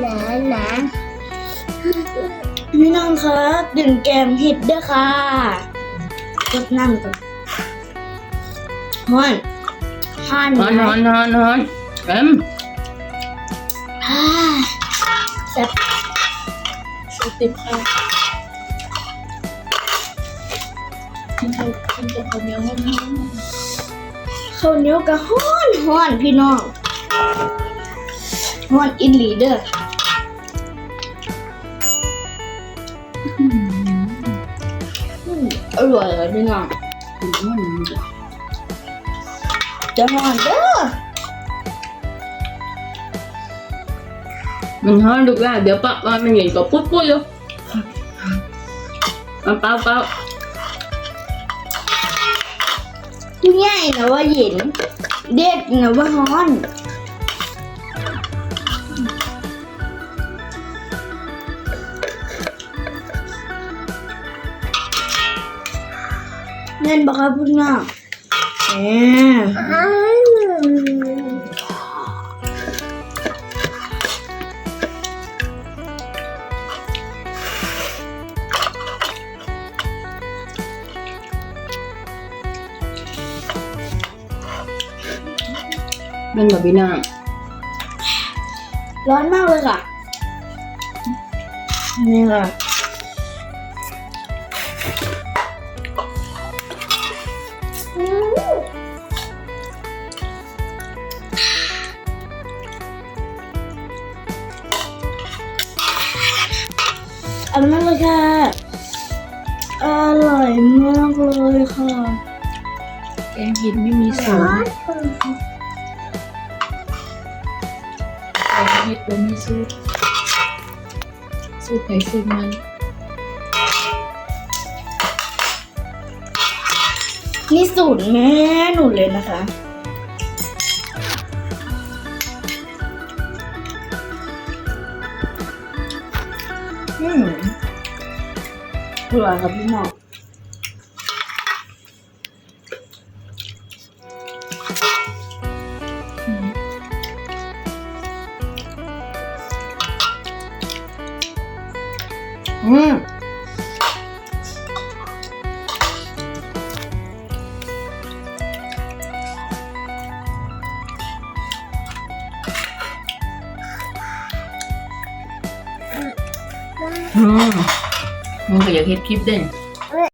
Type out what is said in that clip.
หนาหนาพี่น้องคะดื่มแกมเห็ดด้วยค่ะกดน้ำก่อนฮอนฮอนนอนนอนนอนนอนเอ็มอ่าแซ่บสติปค่ะกินข้าวกินกับข้าวเหนียวมันข้าวเหนียวกับฮ้อนฮ้อนพี่น้อง ฮ้อนอินลีเดอร์อร่อยเลยพี่น้องจะฮ้อนเด้อมันฮ้อนลูกแล้วเดี๋ยวปะมันมันเย็นก็ปุ๊บปุ๊บอยู่มาเป้าเป้าง่ายนะว่าเย็น เด็ดนะว่าฮ้อน เล่นบักครับพี่น้องแหมเป็นแบบพี่น้อง ร้อนมากเลยค่ะ นี่ค่ะ อร่อยมากเลยค่ะอร่อยมากเลยค่ะ แกงเห็ดไม่มีสูตรแกงเห็ดก็มีสูตรสูตรไผ่สูตรมัน นี่สูตรแม่หนูเลยนะคะอืม อร่อยครับพี่หมอกอืม อืม 뭔가 여기에 비든